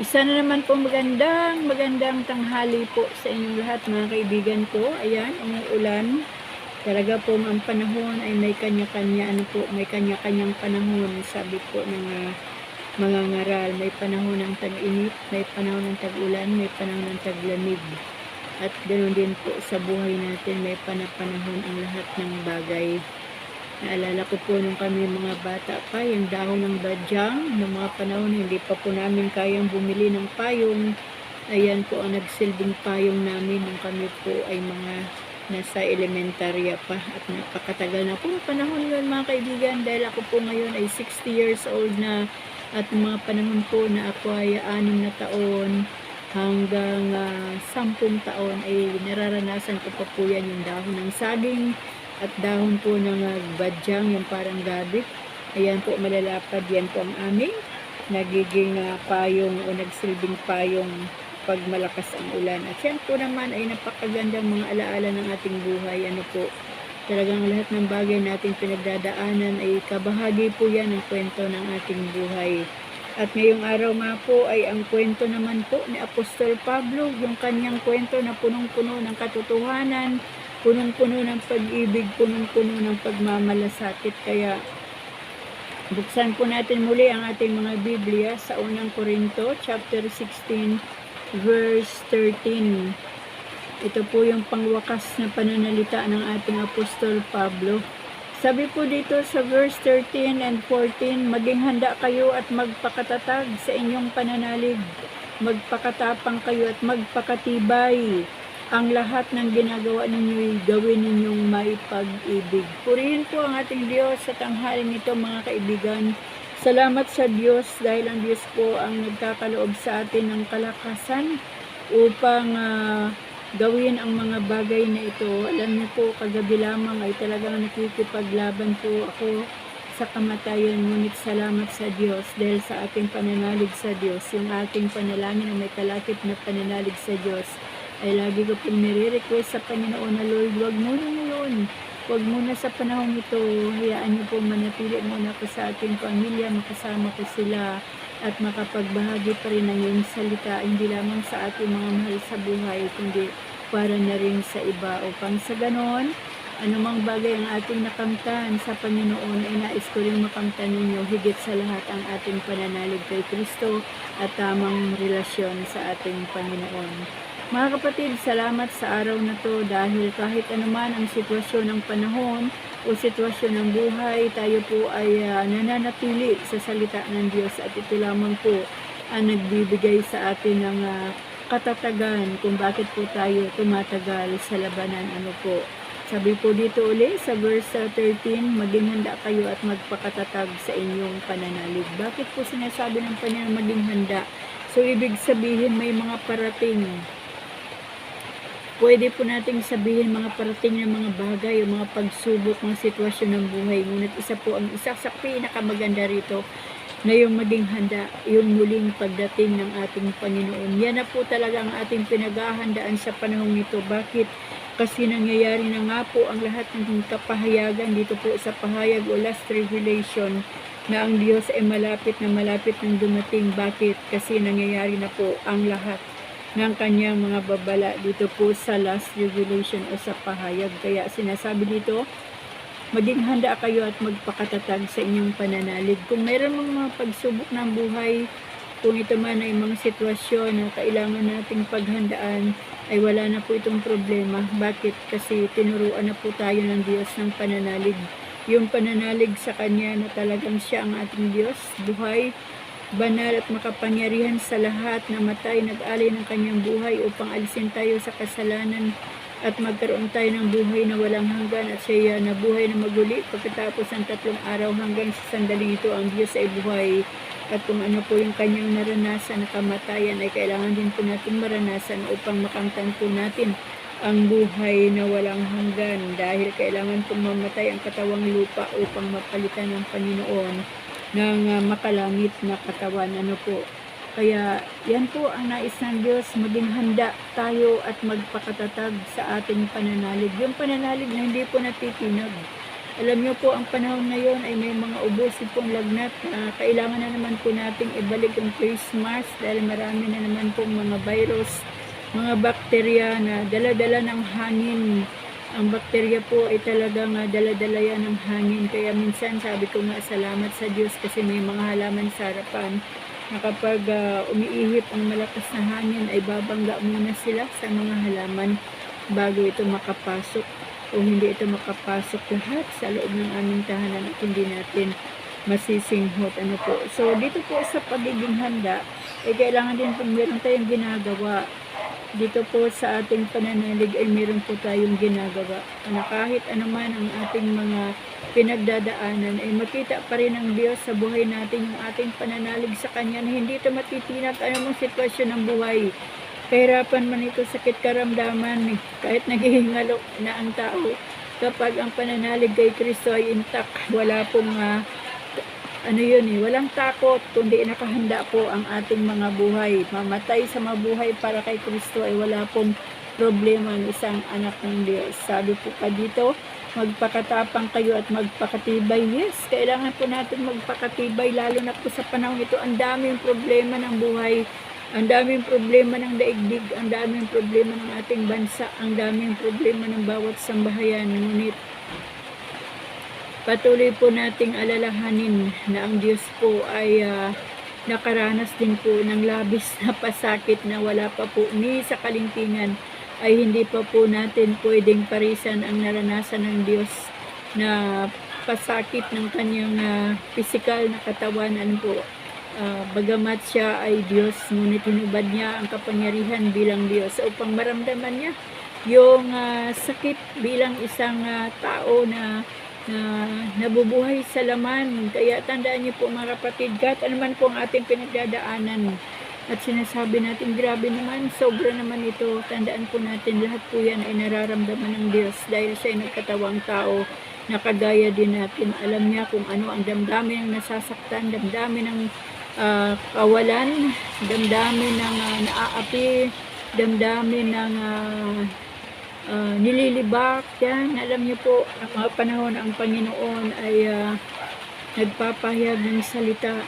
Isa na naman po magandang, magandang tanghali po sa inyong lahat mga kaibigan ko. Ayan, umuulan. Talaga po ang panahon ay may kanya-kanya, ano po, may kanya-kanyang panahon. Sabi po ng ah, mga ngaral, may panahon ng tag-init, may panahon ng tag-ulan, may panahon ng taglamig. At ganoon din po sa buhay natin, may panapanahon ang lahat ng bagay. Naalala ko po nung kami mga bata pa, yung dahon ng badyang, noong mga panahon hindi pa po namin kayang bumili ng payong. Ayan po ang nagsilbing payong namin nung kami po ay mga nasa elementarya pa. At napakatagal na po panahon yun mga kaibigan dahil ako po ngayon ay 60 years old na. At mga panahon po na ako ay anim na taon hanggang ah, sampung taon ay nararanasan ko pa po yan yung dahon ng saging at dahon po ng uh, badyang, yung parang gabi. Ayan po, malalapad. Yan po ang aming nagiging ah, payong o nagsilbing payong pag malakas ang ulan. At yan po naman ay napakagandang mga alaala ng ating buhay. Ano po, talagang lahat ng bagay nating pinagdadaanan ay kabahagi po yan ng kwento ng ating buhay. At ngayong araw nga po ay ang kwento naman po ni Apostol Pablo, yung kanyang kwento na punong-puno ng katotohanan, punong-puno ng pag-ibig, punong-puno ng pagmamalasakit. Kaya buksan po natin muli ang ating mga Biblia sa unang Korinto, chapter 16, verse 13. Ito po yung pangwakas na pananalita ng ating Apostol Pablo. Sabi po dito sa verse 13 and 14, maging handa kayo at magpakatatag sa inyong pananalig. Magpakatapang kayo at magpakatibay. Ang lahat ng ginagawa ninyo gawin ninyong may pag-ibig. Purihin po ang ating Diyos sa tanghaling ito mga kaibigan. Salamat sa Diyos dahil ang Diyos po ang nagkakaloob sa atin ng kalakasan upang ah, gawin ang mga bagay na ito. Alam niyo po, kagabi lamang ay talagang nakikipaglaban po ako sa kamatayan. Ngunit salamat sa Diyos dahil sa ating pananalig sa Diyos, yung ating panalangin na may kalakip na pananalig sa Diyos, ay lagi ko pong nire-request sa Panginoon na Lord, wag muna ngayon. Huwag muna sa panahon ito, hayaan niyo po manatili muna ko sa ating pamilya, makasama ko sila at makapagbahagi pa rin ng iyong salita, hindi lamang sa ating mga mahal sa buhay, kundi para na rin sa iba upang sa ganon, anumang bagay ang ating nakamtan sa Panginoon ay nais ko rin makamtan ninyo higit sa lahat ang ating pananalig kay Kristo at tamang relasyon sa ating Panginoon. Mga kapatid, salamat sa araw na to dahil kahit anuman ang sitwasyon ng panahon o sitwasyon ng buhay, tayo po ay ah, nananatili sa salita ng Diyos at ito lamang po ang nagbibigay sa atin ng ah, katatagan kung bakit po tayo tumatagal sa labanan. Ano po? Sabi po dito uli sa verse ah, 13, maging handa kayo at magpakatatag sa inyong pananalig. Bakit po sinasabi ng Panginoon maging handa? So, ibig sabihin may mga parating pwede po nating sabihin mga parating ng mga bagay o mga pagsubok ng sitwasyon ng buhay. Ngunit isa po ang isa sa pinakamaganda rito na yung maging handa, yung muling pagdating ng ating Panginoon. Yan na po talaga ang ating pinaghahandaan sa panahong ito. Bakit? Kasi nangyayari na nga po ang lahat ng kapahayagan dito po sa pahayag o last revelation na ang Diyos ay malapit na malapit ng dumating. Bakit? Kasi nangyayari na po ang lahat ng kanyang mga babala dito po sa last revelation o sa pahayag. Kaya sinasabi dito, maging handa kayo at magpakatatag sa inyong pananalig. Kung mayroon mga pagsubok ng buhay, kung ito man ay mga sitwasyon na kailangan nating paghandaan, ay wala na po itong problema. Bakit? Kasi tinuruan na po tayo ng Diyos ng pananalig. Yung pananalig sa Kanya na talagang siya ang ating Diyos, buhay, banal at makapangyarihan sa lahat na matay nag-alay ng kanyang buhay upang alisin tayo sa kasalanan at magkaroon tayo ng buhay na walang hanggan at siya na buhay na maguli. Pagkatapos ng tatlong araw hanggang sa sandaling ito ang Diyos ay buhay. At kung ano po yung kanyang naranasan na kamatayan ay kailangan din po natin maranasan upang makamtan po natin ang buhay na walang hanggan. Dahil kailangan pong mamatay ang katawang lupa upang mapalitan ng Panginoon ng uh, makalangit na katawan. Ano po? Kaya yan po ang nais ng Diyos, maging handa tayo at magpakatatag sa ating pananalig. Yung pananalig na hindi po natitinag. Alam niyo po, ang panahon ngayon ay may mga ubusin pong lagnat na kailangan na naman po nating ibalik yung face mask dahil marami na naman pong mga virus, mga bakterya na dala-dala ng hangin. Ang bakterya po ay talagang uh, dala-dala yan ng hangin. Kaya minsan sabi ko nga salamat sa Diyos kasi may mga halaman sa harapan na kapag uh, umiihip ang malakas na hangin ay babangga muna sila sa mga halaman bago ito makapasok o hindi ito makapasok lahat sa loob ng aming tahanan at hindi natin masisinghot. Ano po. So, dito po sa pagiging handa, eh, kailangan din po meron tayong ginagawa. Dito po sa ating pananalig ay meron po tayong ginagawa. Na kahit anuman ang ating mga pinagdadaanan ay makita pa rin ng Diyos sa buhay natin yung ating pananalig sa Kanya na hindi ito matitinag anumang sitwasyon ng buhay kahirapan man ito sakit karamdaman eh. kahit naghihingalo na ang tao kapag ang pananalig kay Kristo ay intact wala pong ah, ano yun eh, walang takot kundi nakahanda po ang ating mga buhay. Mamatay sa mabuhay para kay Kristo ay wala pong problema ng isang anak ng Diyos. Sabi po pa dito magpakatapang kayo at magpakatibay. Yes, kailangan po natin magpakatibay lalo na po sa panahon ito. Ang daming problema ng buhay ang daming problema ng daigdig, ang daming problema ng ating bansa, ang daming problema ng bawat sambahayan. Ngunit patuloy po nating alalahanin na ang Diyos po ay ah, nakaranas din po ng labis na pasakit na wala pa po. Ni sa kalintingan ay hindi pa po natin pwedeng parisan ang naranasan ng Diyos na pasakit ng kanyang ah, pisikal na katawan ano po. Ah, bagamat siya ay Diyos, ngunit hinubad niya ang kapangyarihan bilang Diyos upang maramdaman niya yung ah, sakit bilang isang ah, tao na na nabubuhay sa laman. Kaya tandaan niyo po mga kapatid, kahit anuman po ang ating pinagdadaanan at sinasabi natin, grabe naman, sobra naman ito. Tandaan po natin, lahat po yan ay nararamdaman ng Diyos dahil siya ay tao na kagaya din natin. Alam niya kung ano ang damdamin ng nasasaktan, damdamin ng ah, kawalan, damdamin ng ah, naaapi, damdamin ng ah, ah, nililibak. Yan, alam niyo po, ang mga panahon ang Panginoon ay ah, nagpapahayag ng salita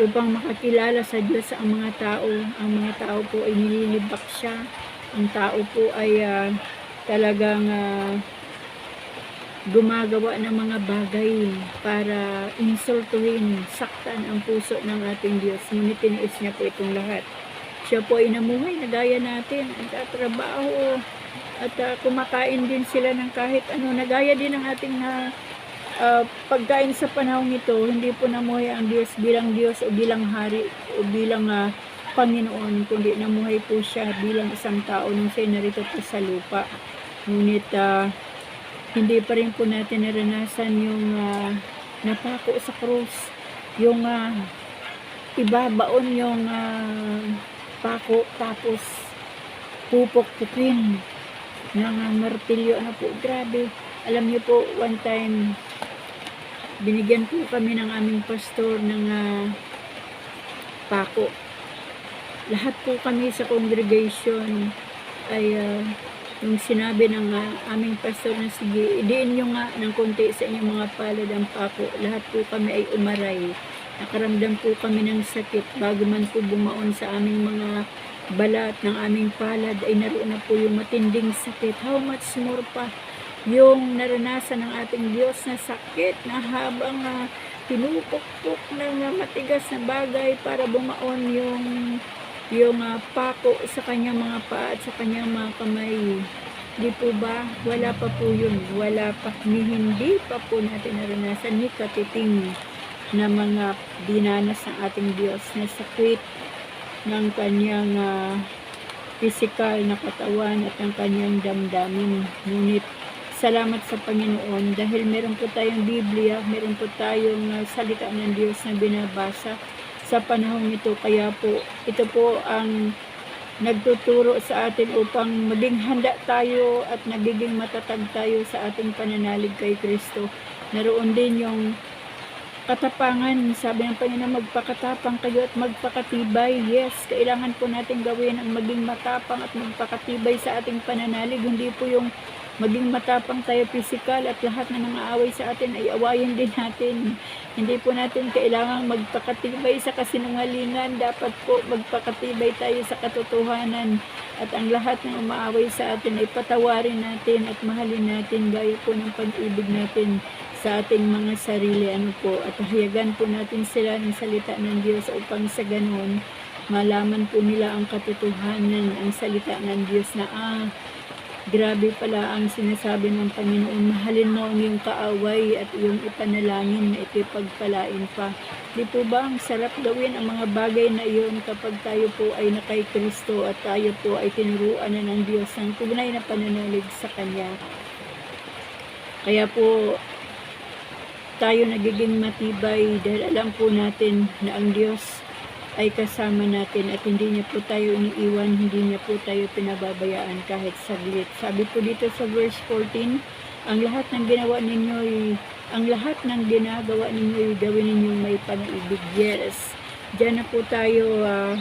upang makakilala sa Diyos ang mga tao. Ang mga tao po ay nililibak siya. Ang tao po ay ah, talagang ah, gumagawa ng mga bagay para insultuhin, saktan ang puso ng ating Diyos. Ngunit tiniis niya po itong lahat. Siya po ay namuhay na gaya natin, nagtatrabaho, at ah, kumakain din sila ng kahit ano, nagaya din ang ating na ah, pagkain sa panahong ito, hindi po namuhay ang Diyos bilang Diyos o bilang hari o bilang ah, Panginoon, kundi namuhay po siya bilang isang tao nung siya narito po sa lupa. Ngunit ah, hindi pa rin po natin naranasan yung ah, napako sa krus, yung ah, ibabaon yung ah, pako tapos pupok-pukin ng ah, martilyo na po. Grabe. Alam niyo po, one time, binigyan po kami ng aming pastor ng ah, pako. Lahat po kami sa congregation ay ah, yung sinabi ng ah, aming pastor na sige, idiin nyo nga ng konti sa inyong mga palad ang pako. Lahat po kami ay umaray. Nakaramdam po kami ng sakit bago man po bumaon sa aming mga balat ng aming palad ay naroon na po yung matinding sakit. How much more pa yung naranasan ng ating Diyos na sakit na habang uh, pinupukpok ng ah, matigas na bagay para bumaon yung yung ah, pako sa kanyang mga paa at sa kanyang mga kamay. Di po ba? Wala pa po yun. Wala pa. Ni hindi pa po natin naranasan ni katiting na mga dinanas ng ating Diyos na sakit ng kanyang ah, physical na katawan at ang kanyang damdamin. Ngunit salamat sa Panginoon dahil meron po tayong Biblia, meron po tayong ah, salita ng Diyos na binabasa sa panahong ito. Kaya po, ito po ang nagtuturo sa atin upang maging handa tayo at nagiging matatag tayo sa ating pananalig kay Kristo. Naroon din yung katapangan. Sabi ng Panginoon, magpakatapang kayo at magpakatibay. Yes, kailangan po natin gawin ang maging matapang at magpakatibay sa ating pananalig. Hindi po yung maging matapang tayo physical at lahat na nangaaway sa atin ay awayin din natin. Hindi po natin kailangang magpakatibay sa kasinungalingan. Dapat po magpakatibay tayo sa katotohanan. At ang lahat ng umaaway sa atin ay patawarin natin at mahalin natin gaya po ng pag-ibig natin sa ating mga sarili. Ano po, at hayagan po natin sila ng salita ng Diyos upang sa ganon malaman po nila ang katotohanan, ang salita ng Diyos na ah, Grabe pala ang sinasabi ng Panginoon, mahalin mo ang iyong kaaway at iyong ipanalangin na ito'y pagpalain pa. Di po ba ang sarap gawin ang mga bagay na iyon kapag tayo po ay nakay Kristo at tayo po ay tinuruan na ng Diyos ng tunay na pananalig sa Kanya. Kaya po tayo nagiging matibay dahil alam po natin na ang Diyos ay kasama natin at hindi niya po tayo iniiwan, hindi niya po tayo pinababayaan kahit saglit. Sabi po dito sa verse 14, ang lahat ng ginawa ninyo ay, ang lahat ng ginagawa ninyo ay gawin ninyo may pag-ibig. Yes. Diyan na po tayo ah,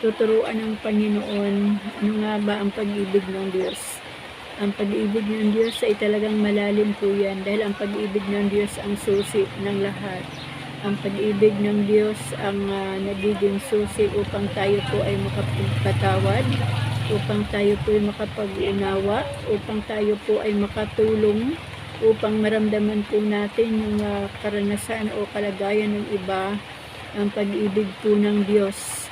tuturuan ng Panginoon. Ano nga ba ang pag-ibig ng Diyos? Ang pag-ibig ng Diyos ay talagang malalim po yan dahil ang pag-ibig ng Diyos ang susi ng lahat. Ang pag-ibig ng Diyos ang ah, nagiging susi upang tayo po ay makapagpatawad, upang tayo po ay makapag-unawa, upang tayo po ay makatulong, upang maramdaman po natin yung ah, karanasan o kalagayan ng iba, ang pag-ibig po ng Diyos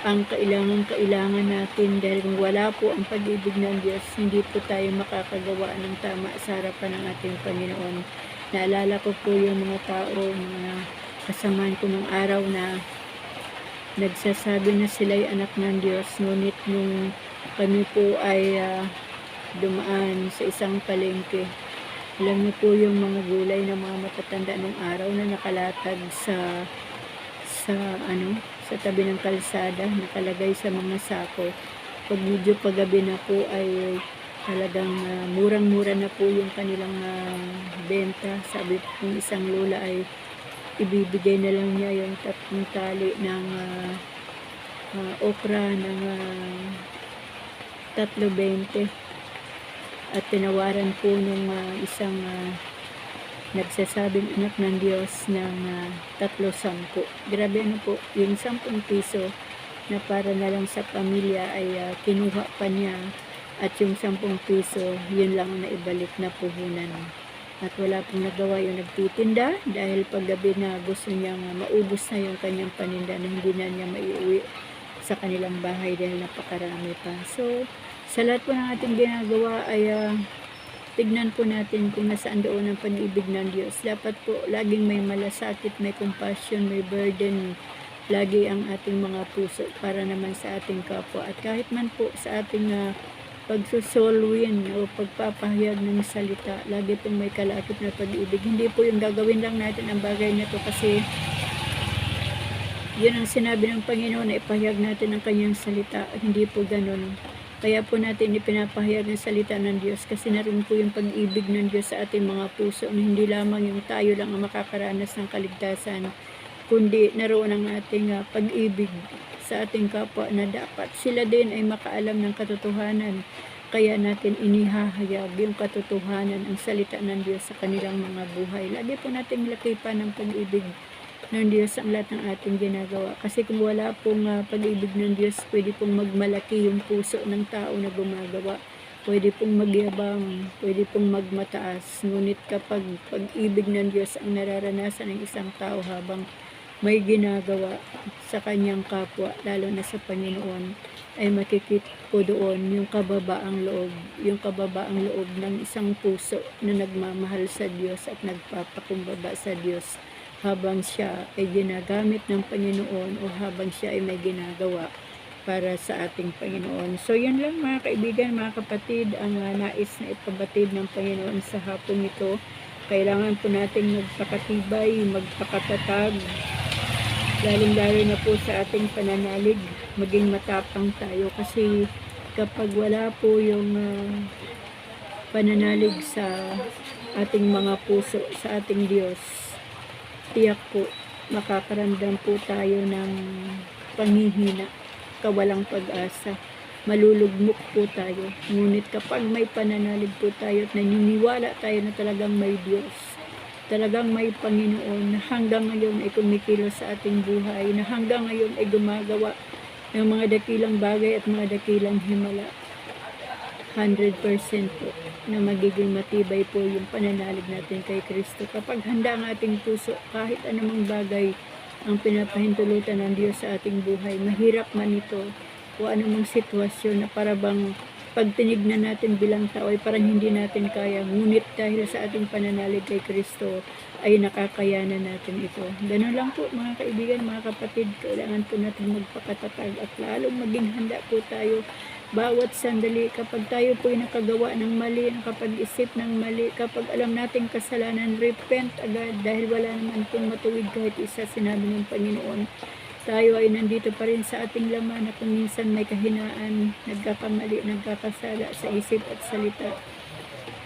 ang kailangan-kailangan natin dahil kung wala po ang pag-ibig ng Diyos, hindi po tayo makakagawa ng tama sa harapan ng ating Panginoon. Naalala ko po yung mga tao, mga kasamahan ko ng araw na nagsasabi na sila ay anak ng Diyos ngunit nung kami po ay ah, dumaan sa isang palengke alam niyo po yung mga gulay ng mga matatanda nung araw na nakalatag sa sa ano sa tabi ng kalsada nakalagay sa mga sako. Pag medyo paggabi na po ay talagang ah, murang-mura na po yung kanilang ah, benta. Sabi po ng isang lola ay ibibigay na lang niya yung tatlong tali ng ah, ah, okra ng uh, tatlo 20 at tinawaran po nung ah, isang ah, nagsasabing anak ng Diyos ng ah, tatlo sampu. Grabe ano po, yung sampung piso na para na lang sa pamilya ay ah, kinuha pa niya at yung sampung piso, yun lang ang naibalik na puhunan at wala pong nagawa yung nagtitinda dahil paggabi na gusto niyang uh, maubos na yung kanyang paninda na hindi na niya maiuwi sa kanilang bahay dahil napakarami pa. So, sa lahat po ng ating ginagawa ay uh, tignan po natin kung nasaan doon ang panibig ng Diyos. Dapat po laging may malasakit, may compassion, may burden lagi ang ating mga puso para naman sa ating kapwa. At kahit man po sa ating uh, pagsusolwin o pagpapahayag ng salita, lagi pong may kalakip na pag-ibig. Hindi po yung gagawin lang natin ang bagay na to kasi yun ang sinabi ng Panginoon na ipahayag natin ang kanyang salita. Hindi po ganun. Kaya po natin ipinapahayag ng salita ng Diyos kasi na rin po yung pag-ibig ng Diyos sa ating mga puso na hindi lamang yung tayo lang ang makakaranas ng kaligtasan kundi naroon ang ating uh, pag-ibig sa ating kapwa na dapat sila din ay makaalam ng katotohanan. Kaya natin inihahayag yung katotohanan, ang salita ng Diyos sa kanilang mga buhay. Lagi po nating lakipan ng pag-ibig ng Diyos ang lahat ng ating ginagawa. Kasi kung wala pong uh, pag-ibig ng Diyos, pwede pong magmalaki yung puso ng tao na gumagawa. Pwede pong magyabang, pwede pong magmataas. Ngunit kapag pag-ibig ng Diyos ang nararanasan ng isang tao habang may ginagawa sa kanyang kapwa, lalo na sa Panginoon, ay makikita po doon yung kababaang loob, yung kababaang loob ng isang puso na nagmamahal sa Diyos at nagpapakumbaba sa Diyos habang siya ay ginagamit ng Panginoon o habang siya ay may ginagawa para sa ating Panginoon. So, yun lang mga kaibigan, mga kapatid, ang uh, nais na ipabatid ng Panginoon sa hapon ito. Kailangan po nating magpakatibay, magpakatatag, lalong-lalo na po sa ating pananalig, maging matapang tayo kasi kapag wala po yung uh, pananalig sa ating mga puso, sa ating Diyos, tiyak po, makakaramdam po tayo ng panghihina, kawalang pag-asa. malulugmok po tayo. Ngunit kapag may pananalig po tayo at naniniwala tayo na talagang may Diyos, talagang may Panginoon na hanggang ngayon ay kumikilos sa ating buhay, na hanggang ngayon ay gumagawa ng mga dakilang bagay at mga dakilang himala. 100% po na magiging matibay po yung pananalig natin kay Kristo. Kapag handa ang ating puso, kahit anumang bagay ang pinapahintulutan ng Diyos sa ating buhay, mahirap man ito o anumang sitwasyon na para bang pag tinignan natin bilang tao ay parang hindi natin kaya. Ngunit dahil sa ating pananalig kay Kristo ay nakakayanan natin ito. Ganun lang po mga kaibigan, mga kapatid, kailangan po natin magpakatatag at lalong maging handa po tayo bawat sandali kapag tayo po ay nakagawa ng mali, nakapag-isip ng mali, kapag alam nating kasalanan, repent agad dahil wala naman pong matuwid kahit isa sinabi ng Panginoon. Tayo ay nandito pa rin sa ating laman na kung minsan may kahinaan, nagkakamali, nagkakasala sa isip at salita.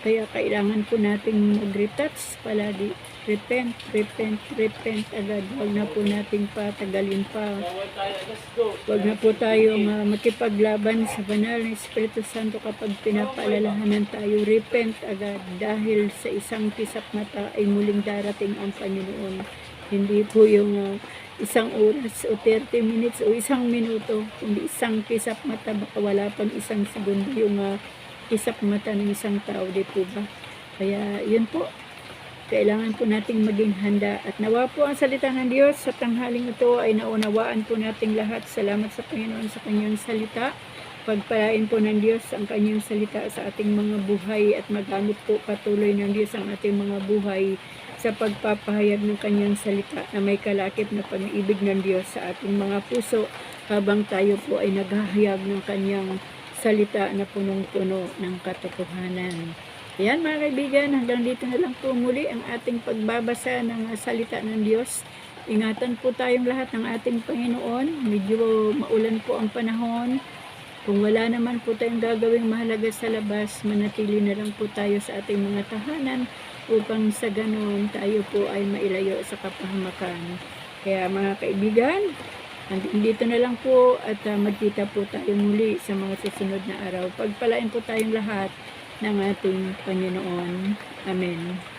Kaya kailangan po nating mag-retouch palagi. Repent, repent, repent agad. Huwag na po nating patagalin pa. Huwag na po tayong uh, makipaglaban sa banal na Espiritu Santo kapag pinapaalalahanan tayo. Repent agad dahil sa isang kisap mata ay muling darating ang Panginoon. Hindi po yung uh, isang oras o 30 minutes o isang minuto, kundi isang kisap mata, baka wala pang isang segundo yung uh, kisap mata ng isang tao, di po ba? Kaya yun po, kailangan po nating maging handa. At nawa po ang salita ng Diyos sa tanghaling ito ay naunawaan po nating lahat. Salamat sa Panginoon sa kanyang salita. Pagpalain po ng Diyos ang kanyang salita sa ating mga buhay at magamit po patuloy ng Diyos ang ating mga buhay sa pagpapahayag ng kanyang salita na may kalakip na pag-ibig ng Diyos sa ating mga puso habang tayo po ay naghahayag ng kanyang salita na punong-puno ng katotohanan. Ayan mga kaibigan, hanggang dito na lang po muli ang ating pagbabasa ng salita ng Diyos. Ingatan po tayong lahat ng ating Panginoon. Medyo maulan po ang panahon. Kung wala naman po tayong gagawing mahalaga sa labas, manatili na lang po tayo sa ating mga tahanan upang sa ganon tayo po ay mailayo sa kapahamakan. Kaya mga kaibigan, dito na lang po at uh, magkita po tayo muli sa mga susunod na araw. Pagpalain po tayong lahat ng ating Panginoon. Amen.